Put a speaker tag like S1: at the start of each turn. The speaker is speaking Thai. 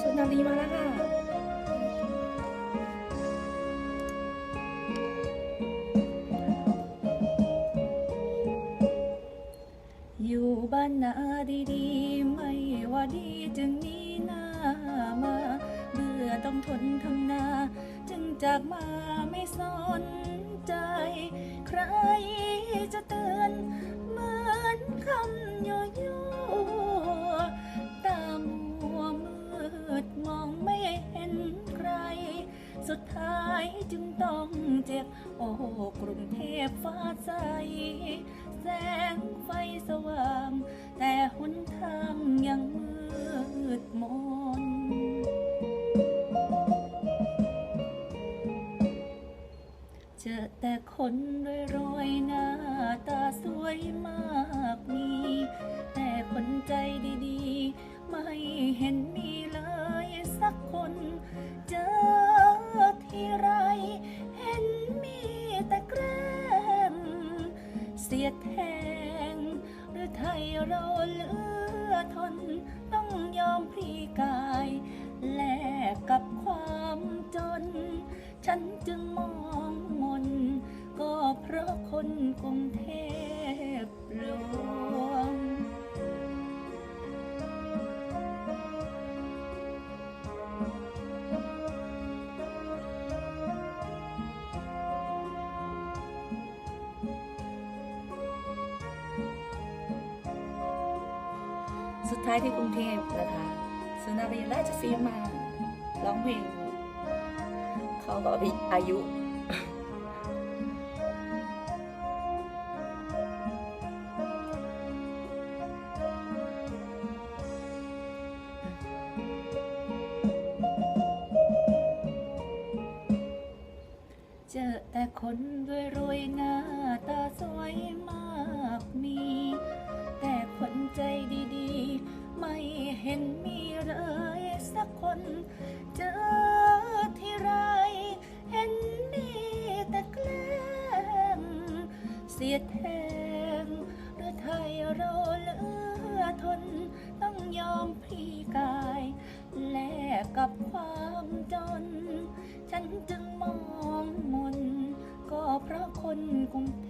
S1: สุนารีมาแล้วค่ะ อยู่บ้านนาดีๆ ไม่ว่าดีจึงนี้หน้ามา เบื่อต้องทนทำนา จึงจากมาไม่สนใจ ใคร สุดท้ายจึงต้องเจ็บ โอ้กรุงเทพฟ้าใส แสงไฟสว่าง แต่หนทางยังมืดมนเจอแต่คนรวยๆหน้าตาสวยมากมี แต่คนใจดีๆ ไม่เห็นมี เราเหลือทน ต้องยอมพลีกาย แลกกับความจน ฉันจึงมองมน ก็เพราะคนกรุง สุดท้ายที่กรุงเทพนะคะสุนารีราชสีมาร้องเพลงเขาก็อายุเจอแต่คนรวยรวยๆหน้าตาสวยมากมี เจอที่ไรเห็นมีแต่แกล้งเสียแทงเรือไทยเราเลือทน ต้องยอมพลีกายแลกกับความจน ฉันจึงมองมน ก็เพราะคนกรุงเท